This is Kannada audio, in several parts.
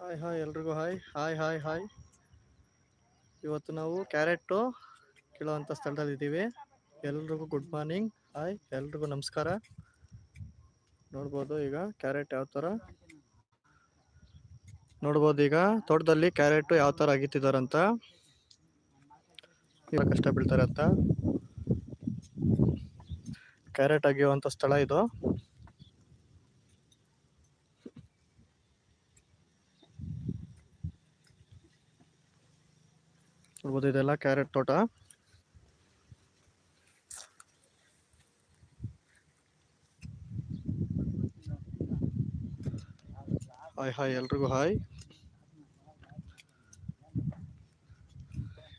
ಹಾಯ್ ಹಾಯ್ ಎಲ್ರಿಗೂ. ಹಾಯ್ ಹಾಯ್ ಹಾಯ್ ಹಾಯ್ ಇವತ್ತು ನಾವು ಕ್ಯಾರೆಟು ಕೀಳುವಂಥ ಸ್ಥಳದಲ್ಲಿ ಇದ್ದೀವಿ. ಎಲ್ರಿಗೂ ಗುಡ್ ಮಾರ್ನಿಂಗ್ ಹಾಯ್ ಎಲ್ರಿಗೂ ನಮಸ್ಕಾರ. ನೋಡ್ಬೋದು ಈಗ ಕ್ಯಾರೆಟ್ ಯಾವ ಥರ ನೋಡ್ಬೋದು ಈಗ ತೋಟದಲ್ಲಿ ಕ್ಯಾರೆಟ್ ಯಾವ ಥರ ಅಗಿತಿದಾರಂತ. ಇವಾಗ ಕಷ್ಟ ಬೀಳ್ತಾರೆ ಅಂತ. ಕ್ಯಾರೆಟ್ ಅಗಿಯುವಂಥ ಸ್ಥಳ ಇದು. ನೋಡ್ಬೋದು ಇದೆಲ್ಲ ಕ್ಯಾರೆಟ್ ತೋಟ ಹಾಯ್ ಹಾಯ್ ಎಲ್ರಿಗೂ ಹಾಯ್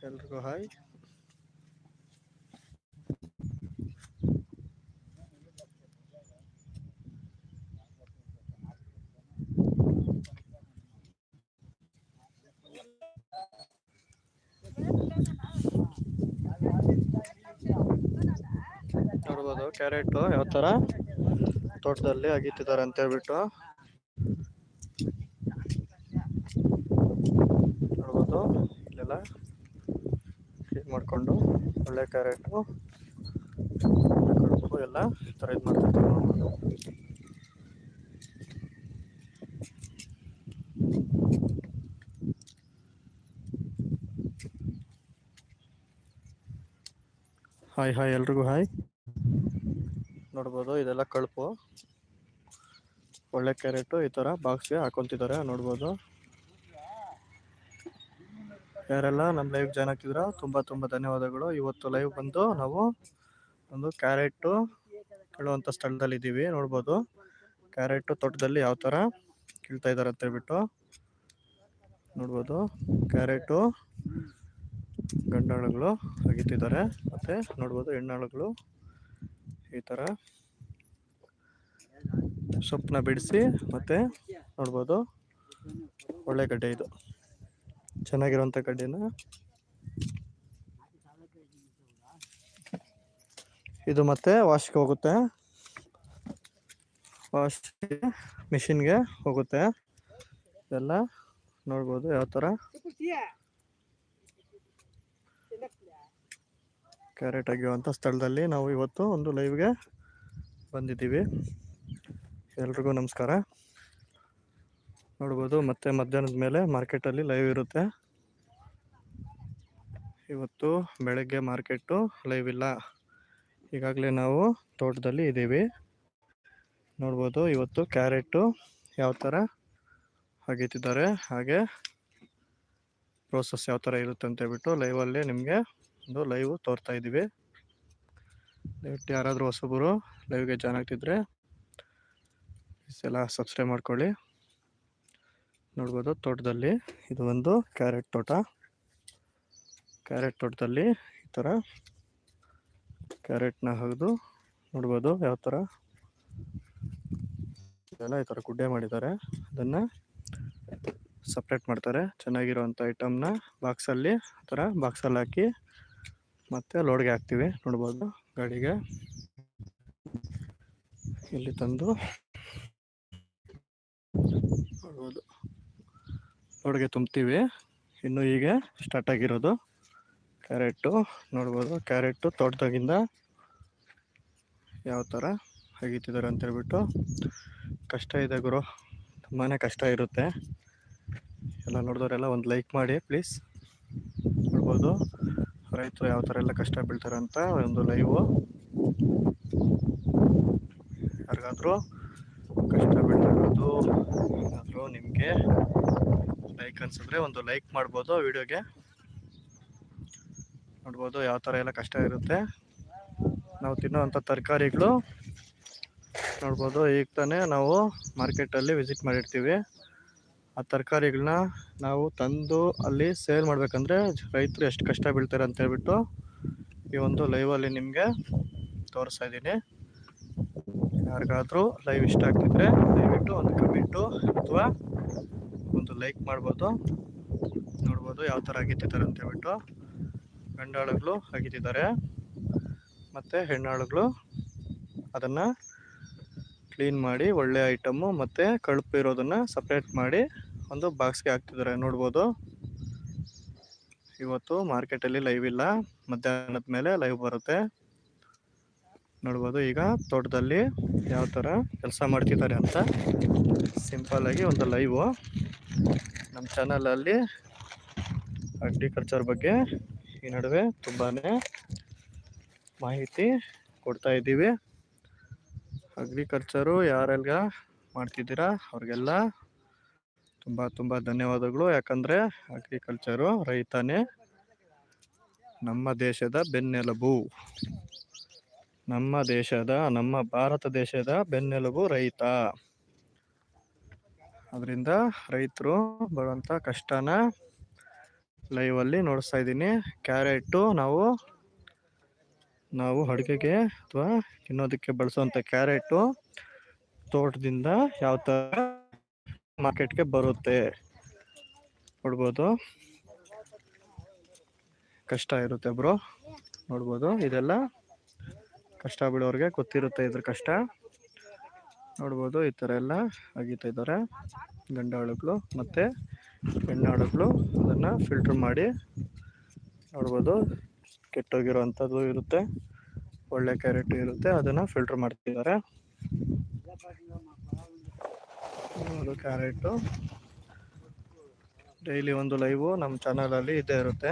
ಎಲ್ರಿಗೂ ಹಾಯ್ ನೋಡ್ಬೋದು ಕ್ಯಾರೆಟ್ ಯಾವ ತರ ತೋಟದಲ್ಲಿ ಅಗಿತಿದ್ದಾರೆ ಅಂತ ಹೇಳ್ಬಿಟ್ಟು. ನೋಡ್ಬೋದು, ಇಲ್ಲೆಲ್ಲ ಕ್ಲೀನ್ ಮಾಡಿಕೊಂಡು ಒಳ್ಳೆ ಕ್ಯಾರೆಟು ಕಡುಬು ಎಲ್ಲ ಈ ಥರ ಇದು ಮಾಡ್ತಿರ್ತಾರೆ ನೋಡ್ಬೋದು. ಹಾಯ್ ಹಾಯ್ ಎಲ್ರಿಗೂ ಹಾಯ್ ನೋಡ್ಬೋದು, ಇದೆಲ್ಲ ಕಳುಪು. ಒಳ್ಳೆ ಕ್ಯಾರೆಟು, ಈ ಥರ ಬಾಕ್ಸ್ಗೆ ಹಾಕೊಂತಿದ್ದಾರೆ, ನೋಡ್ಬೋದು. ಯಾರೆಲ್ಲ ನಮ್ಮ ಲೈವ್ ಜಾಯ್ನ್ ಆಗ್ತಿದ್ರ ತುಂಬ ತುಂಬ ಧನ್ಯವಾದಗಳು. ಇವತ್ತು ಲೈವ್ ಬಂದು ನಾವು ಒಂದು ಕ್ಯಾರೆಟು ಕೀಳುವಂಥ ಸ್ಥಳದಲ್ಲಿ ಇದ್ದೀವಿ, ನೋಡ್ಬೋದು. ಕ್ಯಾರೆಟು ತೋಟದಲ್ಲಿ ಯಾವ ಥರ ಕೀಳ್ತಾ ಇದ್ದಾರೆ ಅಂತ ಹೇಳ್ಬಿಟ್ಟು ನೋಡ್ಬೋದು. ಕ್ಯಾರೆಟು ಗಂಡಾಳುಗಳು ಅಗಿತಿದ್ದಾರೆ, ಮತ್ತು ನೋಡ್ಬೋದು ಹೆಣ್ಣಾಳುಗಳು. ಈ ತರ ಸೊಪ್ಪನ್ನ ಬಿಡಿಸಿ ಮತ್ತೆ ನೋಡ್ಬೋದು. ಒಳ್ಳೆ ಗಡ್ಡೆ ಇದು. ಚೆನ್ನಾಗಿರುವಂಥ ಗಡ್ಡೆನ ಇದು ಮತ್ತೆ ವಾಶ್ಗೆ ಹೋಗುತ್ತೆ. ವಾಶ್ ಮಿಷಿನ್ಗೆ ಹೋಗುತ್ತೆ. ಎಲ್ಲ ನೋಡ್ಬೋದು ಯಾವ ಥರ ಕ್ಯಾರೆಟ್ ಆಗಿರುವಂಥ ಸ್ಥಳದಲ್ಲಿ ನಾವು ಇವತ್ತು ಒಂದು ಲೈವ್ಗೆ ಬಂದಿದ್ದೀವಿ. ಎಲ್ರಿಗೂ ನಮಸ್ಕಾರ. ನೋಡ್ಬೋದು ಮತ್ತೆ ಮಧ್ಯಾಹ್ನದ ಮೇಲೆ ಮಾರ್ಕೆಟಲ್ಲಿ ಲೈವ್ ಇರುತ್ತೆ. ಇವತ್ತು ಬೆಳಗ್ಗೆ ಮಾರ್ಕೆಟು ಲೈವ್ ಇಲ್ಲ. ಈಗಾಗಲೇ ನಾವು ತೋಟದಲ್ಲಿ ಇದ್ದೀವಿ. ನೋಡ್ಬೋದು ಇವತ್ತು ಕ್ಯಾರೆಟು ಯಾವ ಥರ ಅಗೀತಿದ್ದಾರೆ, ಹಾಗೆ ಪ್ರೋಸೆಸ್ ಯಾವ ಥರ ಇರುತ್ತೆ ಅಂತ ಹೇಳ್ಬಿಟ್ಟು ಲೈವಲ್ಲಿ ನಿಮಗೆ ಒಂದು ಲೈವ್ ತೋರ್ತಾ ಇದ್ದೀವಿ. ದಯವಿಟ್ಟು ಯಾರಾದರೂ ಹೊಸಬರು ಲೈವ್ಗೆ ಜಾಯ್ನ್ ಆಗ್ತಿದ್ರೆ ಎಲ್ಲ ಸಬ್ಸ್ಕ್ರೈಬ್ ಮಾಡ್ಕೊಳ್ಳಿ. ನೋಡ್ಬೋದು ತೋಟದಲ್ಲಿ ಇದು ಒಂದು ಕ್ಯಾರೆಟ್ ತೋಟ. ಕ್ಯಾರೆಟ್ ತೋಟದಲ್ಲಿ ಈ ಥರ ಕ್ಯಾರೆಟ್ನ ಹಗ್ದು ನೋಡ್ಬೋದು ಯಾವ ಥರ ಎಲ್ಲ ಈ ಥರ ಗುಡ್ಡೆ ಮಾಡಿದ್ದಾರೆ. ಅದನ್ನು ಸಪ್ರೇಟ್ ಮಾಡ್ತಾರೆ. ಚೆನ್ನಾಗಿರುವಂಥ ಐಟಮ್ನ ಬಾಕ್ಸಲ್ಲಿ ಆ ಥರ ಬಾಕ್ಸಲ್ಲಿ ಹಾಕಿ ಮತ್ತೆ ಲೋಡ್ಗೆ ಹಾಕ್ತೀವಿ. ನೋಡ್ಬೋದು ಗಾಡಿಗೆ. ಇಲ್ಲಿ ತಂದು ನೋಡ್ಬೋದು. ಲೋಡ್ಗೆ ತುಂಬ್ತೀವಿ. ಇನ್ನು ಈಗ ಸ್ಟಾರ್ಟ್ ಆಗಿರೋದು. ಕ್ಯಾರೆಟು ನೋಡ್ಬೋದು. ಕ್ಯಾರೆಟು ತೋಟದಾಗಿಂದ ಯಾವ ಥರ ಆಗಿತ್ತಿದ್ದಾರೆ ಅಂತ ಹೇಳ್ಬಿಟ್ಟು ಕಷ್ಟ ಇದೆ ಗುರು. ತುಂಬಾ ಕಷ್ಟ ಇರುತ್ತೆ. ಎಲ್ಲ ನೋಡಿದವರೆಲ್ಲ ಒಂದು ಲೈಕ್ ಮಾಡಿ ಪ್ಲೀಸ್ ನೋಡ್ಬೋದು. ರೈತರು ಯಾವ ಥರ ಎಲ್ಲ ಕಷ್ಟ ಬೀಳ್ತಾರೆ ಅಂತ ಒಂದು ಲೈವು ಯಾರಿಗಾದ್ರೂ ಕಷ್ಟ ಬೀಳ್ತಿರೋದು ಏನಾದರೂ ನಿಮಗೆ ಲೈಕ್ ಅನ್ಸಿದ್ರೆ ಒಂದು ಲೈಕ್ ಮಾಡ್ಬೋದು ವಿಡಿಯೋಗೆ ನೋಡ್ಬೋದು ಯಾವ ಥರ ಎಲ್ಲ ಕಷ್ಟ ಇರುತ್ತೆ. ನಾವು ತಿನ್ನೋವಂಥ ತರಕಾರಿಗಳು ನೋಡ್ಬೋದು ಈಗ ತಾನೇ ನಾವು ಮಾರ್ಕೆಟಲ್ಲಿ ವಿಸಿಟ್ ಮಾಡಿರ್ತೀವಿ. ಆ ತರಕಾರಿಗಳನ್ನ ನಾವು ತಂದು ಅಲ್ಲಿ ಸೇಲ್ ಮಾಡಬೇಕಂದ್ರೆ ರೈತರು ಎಷ್ಟು ಕಷ್ಟ ಬೀಳ್ತಾರೆ ಅಂತ ಹೇಳ್ಬಿಟ್ಟು ಈ ಒಂದು ಲೈವಲ್ಲಿ ನಿಮಗೆ ತೋರಿಸ್ತಾ ಇದ್ದೀನಿ. ಯಾರಿಗಾದರೂ ಲೈವ್ ಇಷ್ಟ ಆಗ್ತಿದ್ರೆ ದಯವಿಟ್ಟು ಒಂದು ಕಮೆಂಟು ಅಥವಾ ಒಂದು ಲೈಕ್ ಮಾಡ್ಬೋದು. ನೋಡ್ಬೋದು ಯಾವ ಥರ ಅಗಿತಿದ್ದಾರೆ ಅಂತ ಹೇಳ್ಬಿಟ್ಟು. ಗಂಡಾಳುಗಳು ಅಗಿತಿದ್ದಾರೆ ಮತ್ತು ಹೆಣ್ಣಾಳುಗಳು ಅದನ್ನು ಕ್ಲೀನ್ ಮಾಡಿ ಒಳ್ಳೆಯ ಐಟಮ್ಮು ಮತ್ತು ಕಳುಪು ಇರೋದನ್ನು ಸಪ್ರೇಟ್ ಮಾಡಿ ಒಂದು ಬಾಕ್ಸ್ಗೆ ಹಾಕ್ತಿದ್ದಾರೆ ನೋಡ್ಬೋದು. ಇವತ್ತು ಮಾರ್ಕೆಟಲ್ಲಿ ಲೈವ್ ಇಲ್ಲ. ಮಧ್ಯಾಹ್ನದ ಮೇಲೆ ಲೈವ್ ಬರುತ್ತೆ. ನೋಡ್ಬೋದು ಈಗ ತೋಟದಲ್ಲಿ ಯಾವ ಥರ ಕೆಲಸ ಮಾಡ್ತಿದ್ದಾರೆ ಅಂತ. ಸಿಂಪಲ್ಲಾಗಿ ಒಂದು ಲೈವು ನಮ್ಮ ಚಾನಲಲ್ಲಿ ಅಗ್ರಿಕಲ್ಚರ್ ಬಗ್ಗೆ ಈ ನಡುವೆ ತುಂಬಾ ಮಾಹಿತಿ ಕೊಡ್ತಾ ಇದ್ದೀವಿ. ಅಗ್ರಿಕಲ್ಚರು ಯಾರೆಲ್ಲ ಮಾಡ್ತಿದ್ದೀರಾ ಅವ್ರಿಗೆಲ್ಲ ತುಂಬ ತುಂಬ ಧನ್ಯವಾದಗಳು. ಯಾಕಂದರೆ ಅಗ್ರಿಕಲ್ಚರು ರೈತನೇ ನಮ್ಮ ದೇಶದ ಬೆನ್ನೆಲುಬು. ನಮ್ಮ ದೇಶದ, ನಮ್ಮ ಭಾರತ ದೇಶದ ಬೆನ್ನೆಲುಬು ರೈತ. ಅದರಿಂದ ರೈತರು ಬರುವಂಥ ಕಷ್ಟನ ಲೈವಲ್ಲಿ ನೋಡಿಸ್ತಾ ಇದ್ದೀನಿ. ಕ್ಯಾರೆಟು ನಾವು ನಾವು ಅಡುಗೆಗೆ ಅಥವಾ ತಿನ್ನೋದಕ್ಕೆ ಬಳಸುವಂಥ ಕ್ಯಾರೆಟು ತೋಟದಿಂದ ಯಾವ ಥರ ಮಾರ್ಕೆಟ್ಗೆ ಬರುತ್ತೆ. ನೋಡ್ಬೋದು. ಕಷ್ಟ ಇರುತ್ತೆ ಬ್ರೋ. ನೋಡ್ಬೋದು. ಇದೆಲ್ಲ ಕಷ್ಟ ಬೀಳೋರಿಗೆ ಗೊತ್ತಿರುತ್ತೆ ಇದ್ರ ಕಷ್ಟ. ನೋಡ್ಬೋದು, ಈ ಥರ ಎಲ್ಲ ಅಗೀತಾ ಇದ್ದಾರೆ. ಗಂಡಾಳುಗಳು ಮತ್ತು ಹೆಣ್ಣಾಳುಗಳು ಅದನ್ನು ಫಿಲ್ಟ್ರ್ ಮಾಡಿ ನೋಡ್ಬೋದು. ಕೆಟ್ಟೋಗಿರೋ ಅಂಥದ್ದು ಇರುತ್ತೆ. ಒಳ್ಳೆ ಕ್ಯಾರೆಟ್ ಇರುತ್ತೆ, ಅದನ್ನು ಫಿಲ್ಟ್ರ್ ಮಾಡ್ತಿದ್ದಾರೆ. ಅದು ಕ್ಯಾರೆಟು. ಡೈಲಿ ಒಂದು ಲೈವು ನಮ್ಮ ಚಾನಲಲ್ಲಿ ಇದ್ದೇ ಇರುತ್ತೆ.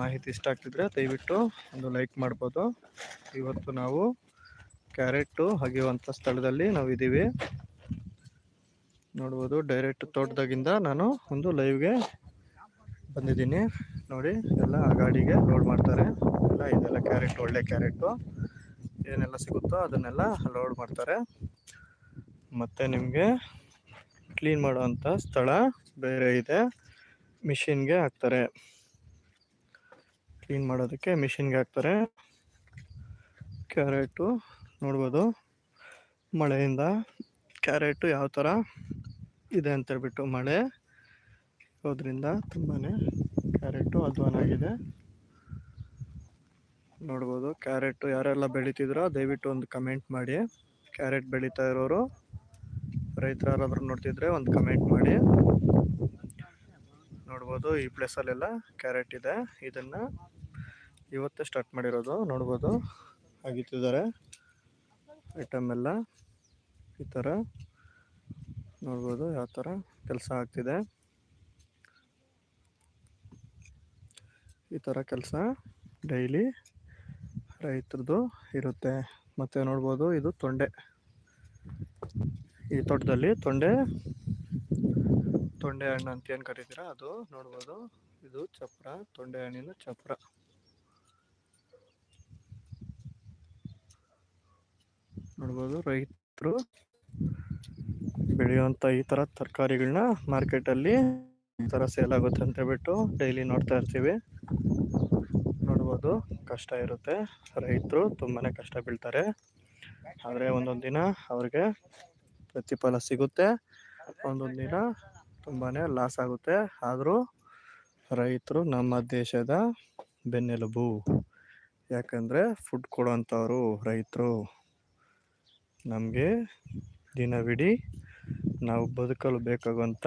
ಮಾಹಿತಿ ಇಷ್ಟ ಆಗ್ತಿದ್ರೆ ದಯವಿಟ್ಟು ಒಂದು ಲೈಕ್ ಮಾಡ್ಬೋದು. ಇವತ್ತು ನಾವು ಕ್ಯಾರೆಟು ಹಗೆಯುವಂಥ ಸ್ಥಳದಲ್ಲಿ ನಾವು ಇದ್ದೀವಿ ನೋಡ್ಬೋದು, ಡೈರೆಕ್ಟ್ ತೋಟದಾಗಿಂದ ನಾನು ಒಂದು ಲೈವ್ಗೆ ಬಂದಿದ್ದೀನಿ. ನೋಡಿ, ಎಲ್ಲ ಆ ಗಾಡಿಗೆ ಲೋಡ್ ಮಾಡ್ತಾರೆ. ಎಲ್ಲ ಇದೆಲ್ಲ ಕ್ಯಾರೆಟ್, ಒಳ್ಳೆ ಕ್ಯಾರೆಟು. ಏನೆಲ್ಲ ಸಿಗುತ್ತೋ ಅದನ್ನೆಲ್ಲ ಲೋಡ್ ಮಾಡ್ತಾರೆ. ಮತ್ತು ನಿಮಗೆ ಕ್ಲೀನ್ ಮಾಡುವಂಥ ಸ್ಥಳ ಬೇರೆ ಇದೆ. ಮಿಷಿನ್ಗೆ ಹಾಕ್ತಾರೆ. ಕ್ಲೀನ್ ಮಾಡೋದಕ್ಕೆ ಮಿಷಿನ್ಗೆ ಹಾಕ್ತಾರೆ. ಕ್ಯಾರೆಟು ನೋಡ್ಬೋದು. ಮಳೆಯಿಂದ ಕ್ಯಾರೆಟು ಯಾವ ಥರ ಇದೆ ಅಂತೇಳ್ಬಿಟ್ಟು ಮಳೆ ಇರೋದ್ರಿಂದ ತುಂಬಾ ಕ್ಯಾರೆಟು ಅಧ್ವಾನಾಗಿದೆ ನೋಡ್ಬೋದು ಕ್ಯಾರೆಟು ಯಾರೆಲ್ಲ ಬೆಳೀತಿದ್ರೋ ದಯವಿಟ್ಟು ಒಂದು ಕಮೆಂಟ್ ಮಾಡಿ. ಕ್ಯಾರೆಟ್ ಬೆಳೀತಾ ಇರೋರು ರೈತರು ಯಾರಾದರೂ ನೋಡ್ತಿದ್ರೆ ಒಂದು ಕಮೆಂಟ್ ಮಾಡಿ. ನೋಡ್ಬೋದು ಈ ಪ್ಲೇಸಲ್ಲೆಲ್ಲ ಕ್ಯಾರೆಟ್ ಇದೆ. ಇದನ್ನು ಇವತ್ತೇ ಸ್ಟಾರ್ಟ್ ಮಾಡಿರೋದು. ನೋಡ್ಬೋದು. ಆಗಿತ್ತಿದ್ದಾರೆ ಐಟಮ್ ಎಲ್ಲ ಈ ಥರ ನೋಡ್ಬೋದು ಯಾವ ಥರ ಕೆಲಸ ಆಗ್ತಿದೆ. ಈ ಥರ ಕೆಲಸ ಡೈಲಿ ರೈತರದ್ದು ಇರುತ್ತೆ. ಮತ್ತು ನೋಡ್ಬೋದು ಇದು ತೊಂಡೆ. ಈ ತೋಟದಲ್ಲಿ ತೊಂಡೆ ತೊಂಡೆ ಹಣ್ಣು ಅಂತ ಏನು ಕರೀತೀರಾ ಅದು ನೋಡ್ಬೋದು. ಇದು ಚಪ್ರ, ತೊಂಡೆ ಹಣ್ಣಿನ ಚಪ್ರ. ನೋಡ್ಬೋದು ರೈತರು ಬೆಳೆಯುವಂಥ ಈ ಥರ ತರಕಾರಿಗಳನ್ನ ಮಾರ್ಕೆಟಲ್ಲಿ ಈ ಥರ ಸೇಲ್ ಆಗುತ್ತೆ ಅಂತ ಹೇಳ್ಬಿಟ್ಟು ಡೈಲಿ ನೋಡ್ತಾ ಇರ್ತೀವಿ. ನೋಡ್ಬೋದು ಕಷ್ಟ ಇರುತ್ತೆ. ರೈತರು ತುಂಬಾ ಕಷ್ಟ ಬೀಳ್ತಾರೆ. ಆದರೆ ಒಂದೊಂದು ದಿನ ಅವ್ರಿಗೆ ಪ್ರತಿಫಲ ಸಿಗುತ್ತೆ. ಒಂದೊಂದು ದಿನ ತುಂಬಾ ಲಾಸ್ ಆಗುತ್ತೆ. ಆದರೂ ರೈತರು ನಮ್ಮ ದೇಶದ ಬೆನ್ನೆಲುಬು. ಯಾಕಂದರೆ ಫುಡ್ ಕೊಡೋಂಥವ್ರು ರೈತರು. ನಮಗೆ ದಿನವಿಡೀ ನಾವು ಬದುಕಲು ಬೇಕಾಗುವಂಥ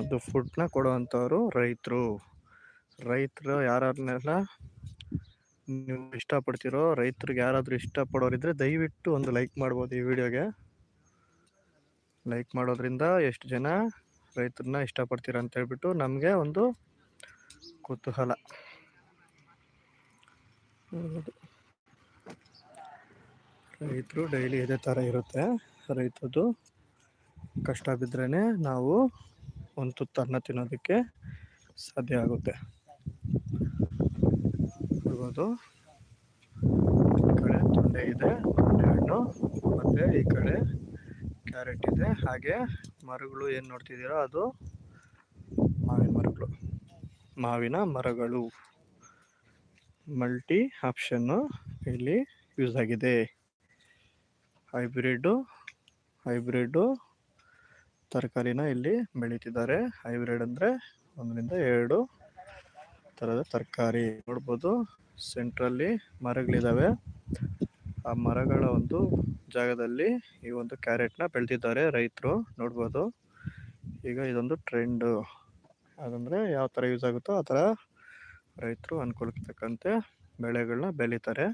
ಒಂದು ಫುಡ್ನ ಕೊಡುವಂಥವ್ರು ರೈತರು. ರೈತರು ಯಾರನ್ನೆಲ್ಲ ನೀವು ಇಷ್ಟಪಡ್ತಿರೋ, ರೈತರಿಗೆ ಯಾರಾದರೂ ಇಷ್ಟಪಡೋರಿದ್ರೆ ದಯವಿಟ್ಟು ಒಂದು ಲೈಕ್ ಮಾಡ್ಬೋದು ಈ ವಿಡಿಯೋಗೆ ಲೈಕ್ ಮಾಡೋದ್ರಿಂದ ಎಷ್ಟು ಜನ ರೈತರನ್ನ ಇಷ್ಟಪಡ್ತೀರ ಅಂತ ಹೇಳ್ಬಿಟ್ಟು ನಮಗೆ ಒಂದು ಕುತೂಹಲ. ರೈತರು ಡೈಲಿ ಇದೇ ಥರ ಇರುತ್ತೆ. ರೈತದ್ದು ಕಷ್ಟ ಬಿದ್ರೇ ನಾವು ಒಂದು ತುತ್ತು ಅನ್ನ ತಿನ್ನೋದಕ್ಕೆ ಸಾಧ್ಯ ಆಗುತ್ತೆ. ಇರ್ಬೋದು ಈ ಕಡೆ ತೊಂಡೆ ಇದೆ ತೊಂಡೆ ಹಣ್ಣು ಮತ್ತು ಈ ಕಡೆ ಕ್ಯಾರೆಟ್ ಇದೆ. ಹಾಗೆ ಮರಗಳು ಏನು ನೋಡ್ತಿದ್ದೀರೋ ಅದು? ಮಾವಿನ ಮರಗಳು. ಮಾವಿನ ಮರಗಳು. ಮಲ್ಟಿ ಆಪ್ಷನ್ನು ಇಲ್ಲಿ ಯೂಸ್ ಆಗಿದೆ. ಹೈಬ್ರಿಡ್ ಹೈಬ್ರಿಡ್ ತರಕಾರಿನ ಇಲ್ಲಿ ಬೆಳೀತಿದ್ದಾರೆ. ಹೈಬ್ರಿಡ್ ಅಂದರೆ ಒಂದರಿಂದ ಎರಡು ಥರದ ತರಕಾರಿ. ನೋಡ್ಬೋದು ಸೆಂಟ್ರಲ್ಲಿ ಮರಗಳಿದ್ದಾವೆ ಆ ಮರಗಳ ಒಂದು ಜಾಗದಲ್ಲಿ ಈ ಒಂದು ಕ್ಯಾರೆಟ್ನ ಬೆಳೆದಿದ್ದಾರೆ ರೈತರು. ನೋಡ್ಬೋದು. ಈಗ ಇದೊಂದು ಟ್ರೆಂಡು. ಅದಂದರೆ ಯಾವ ಥರ ಯೂಸ್ ಆಗುತ್ತೋ ಆ ಥರ ರೈತರು ಅನುಕೂಲಕ್ಕೆ ತಕ್ಕಂತೆ ಬೆಳೆಗಳನ್ನ ಬೆಳೀತಾರೆ.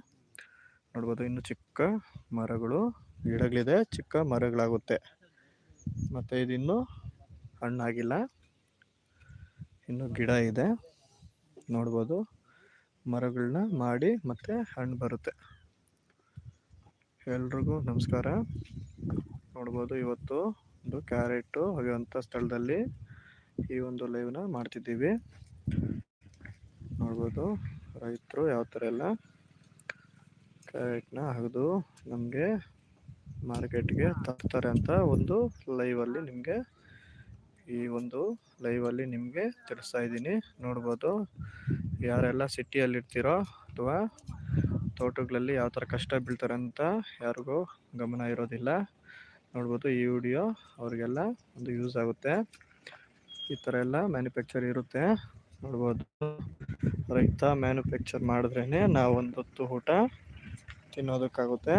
ನೋಡ್ಬೋದು ಇನ್ನು ಚಿಕ್ಕ ಮರಗಳು, ಗಿಡಗಳಿದೆ, ಚಿಕ್ಕ ಮರಗಳಾಗುತ್ತೆ. ಮತ್ತು ಇದಿನ್ನೂ ಹಣ್ಣಾಗಿಲ್ಲ. ಇನ್ನು ಗಿಡ ಇದೆ. ನೋಡ್ಬೋದು. ಮರಗಳನ್ನ ಮಾಡಿ ಮತ್ತೆ ಹಣ್ಣು ಬರುತ್ತೆ. ಎಲ್ರಿಗೂ ನಮಸ್ಕಾರ. ನೋಡ್ಬೋದು ಇವತ್ತು ಒಂದು ಕ್ಯಾರೆಟು ಅಂಥ ಸ್ಥಳದಲ್ಲಿ ಈ ಒಂದು ಲೈವ್ನ ಮಾಡ್ತಿದ್ದೀವಿ. ನೋಡ್ಬೋದು ರೈತರು ಯಾವ ಥರ ಎಲ್ಲ ಕ್ಯಾರೆಟ್ನ ಅಗೆದು ನಮಗೆ ಮಾರ್ಕೆಟ್ಗೆ ತರ್ತಾರೆ ಅಂತ ಒಂದು ಲೈವಲ್ಲಿ ನಿಮಗೆ ಈ ಒಂದು ಲೈವಲ್ಲಿ ನಿಮಗೆ ತಿಳಿಸ್ತಾ ಇದ್ದೀನಿ. ನೋಡ್ಬೋದು ಯಾರೆಲ್ಲ ಸಿಟಿಯಲ್ಲಿರ್ತೀರೋ ಅಥವಾ ತೋಟಗಳಲ್ಲಿ ಯಾವ ಥರ ಕಷ್ಟ ಬೀಳ್ತಾರೆ ಅಂತ ಯಾರಿಗೂ ಗಮನ ಇರೋದಿಲ್ಲ. ನೋಡ್ಬೋದು ಈ ವಿಡಿಯೋ ಅವ್ರಿಗೆಲ್ಲ ಒಂದು ಯೂಸ್ ಆಗುತ್ತೆ. ಈ ಥರ ಎಲ್ಲ ಮ್ಯಾನುಫ್ಯಾಕ್ಚರ್ ಇರುತ್ತೆ. ನೋಡ್ಬೋದು ರೈತ ಮ್ಯಾನುಫ್ಯಾಕ್ಚರ್ ಮಾಡಿದ್ರೇ ನಾವು ಒಂದು ಹೊತ್ತು ಊಟ ತಿನ್ನೋದಕ್ಕಾಗುತ್ತೆ.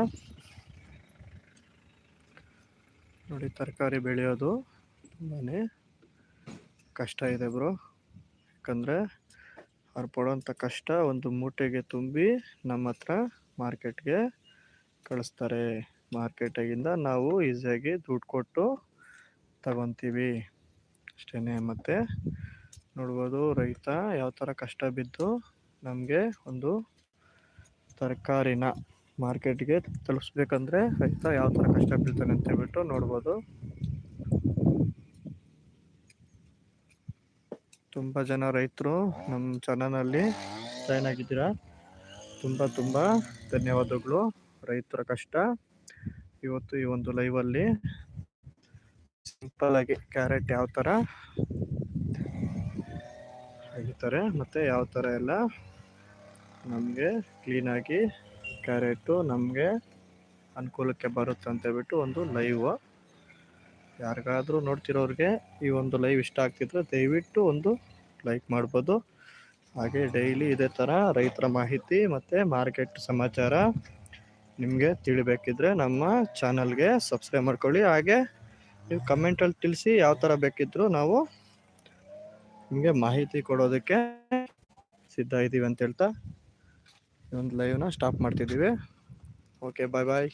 ನೋಡಿ ತರಕಾರಿ ಬೆಳೆಯೋದು ತುಂಬಾ ಕಷ್ಟ ಇದೆ ಬ್ರೋ. ಯಾಕಂದರೆ ಅವ್ರು ಪಡೋಂಥ ಕಷ್ಟ ಒಂದು ಮೂಟೆಗೆ ತುಂಬಿ ನಮ್ಮ ಹತ್ರ ಮಾರ್ಕೆಟ್ಗೆ ಕಳಿಸ್ತಾರೆ. ಮಾರ್ಕೆಟಾಗಿಂದ ನಾವು ಈಸಿಯಾಗಿ ದುಡ್ಡು ಕೊಟ್ಟು ತಗೊತೀವಿ. ಅಷ್ಟೇ ಮತ್ತು ನೋಡ್ಬೋದು ರೈತ ಯಾವ ಥರ ಕಷ್ಟ ಬಿದ್ದು ನಮಗೆ ಒಂದು ತರಕಾರಿನ ಮಾರ್ಕೆಟ್ಗೆ ತಲುಪಿಸ್ಬೇಕಂದ್ರೆ ರೈತ ಯಾವ ಥರ ಕಷ್ಟ ಬೀಳ್ತಾನೆ ಅಂತೇಳ್ಬಿಟ್ಟು ನೋಡ್ಬೋದು. ತುಂಬ ಜನ ರೈತರು ನಮ್ಮ ಚಾನಲಲ್ಲಿ ಜಾಯ್ನ್ ಆಗಿದ್ದೀರಾ? ತುಂಬ ತುಂಬ ಧನ್ಯವಾದಗಳು. ರೈತರ ಕಷ್ಟ. ಇವತ್ತು ಈ ಒಂದು ಲೈವಲ್ಲಿ ಸಿಂಪಲ್ ಆಗಿ ಕ್ಯಾರೆಟ್ ಯಾವ ಥರ ಅಗಿತಾರೆ ಮತ್ತು ಯಾವ ಥರ ಎಲ್ಲ ನಮಗೆ ಕ್ಲೀನಾಗಿ ಕ್ಯಾರೆಟು ನಮಗೆ ಅನುಕೂಲಕ್ಕೆ ಬರುತ್ತೆ ಅಂತ ಹೇಳ್ಬಿಟ್ಟು ಒಂದು ಲೈವ್ ಯಾರಿಗಾದರೂ ನೋಡ್ತಿರೋರಿಗೆ ಈ ಒಂದು ಲೈವ್ ಇಷ್ಟ ಆಗ್ತಿದ್ರೆ ದಯವಿಟ್ಟು ಒಂದು ಲೈಕ್ ಮಾಡ್ಬೋದು. ಹಾಗೆ ಡೈಲಿ ಇದೇ ಥರ ರೈತರ ಮಾಹಿತಿ ಮತ್ತು ಮಾರ್ಕೆಟ್ ಸಮಾಚಾರ ನಿಮಗೆ ತಿಳಿಬೇಕಿದ್ರೆ ನಮ್ಮ ಚಾನಲ್ಗೆ ಸಬ್ಸ್ಕ್ರೈಬ್ ಮಾಡ್ಕೊಳ್ಳಿ. ಹಾಗೆ ನೀವು ಕಮೆಂಟಲ್ಲಿ ತಿಳಿಸಿ ಯಾವ ಥರ ಬೇಕಿದ್ರು ನಾವು ನಿಮಗೆ ಮಾಹಿತಿ ಕೊಡೋದಕ್ಕೆ ಸಿದ್ಧ ಇದ್ದೀವಿ ಅಂತ ಹೇಳ್ತಾ ಈ ಒಂದು ಲೈವ್ನ ಸ್ಟಾಪ್ ಮಾಡ್ತಿದ್ದೀವಿ. ಓಕೆ ಬಾಯ್ ಬಾಯ್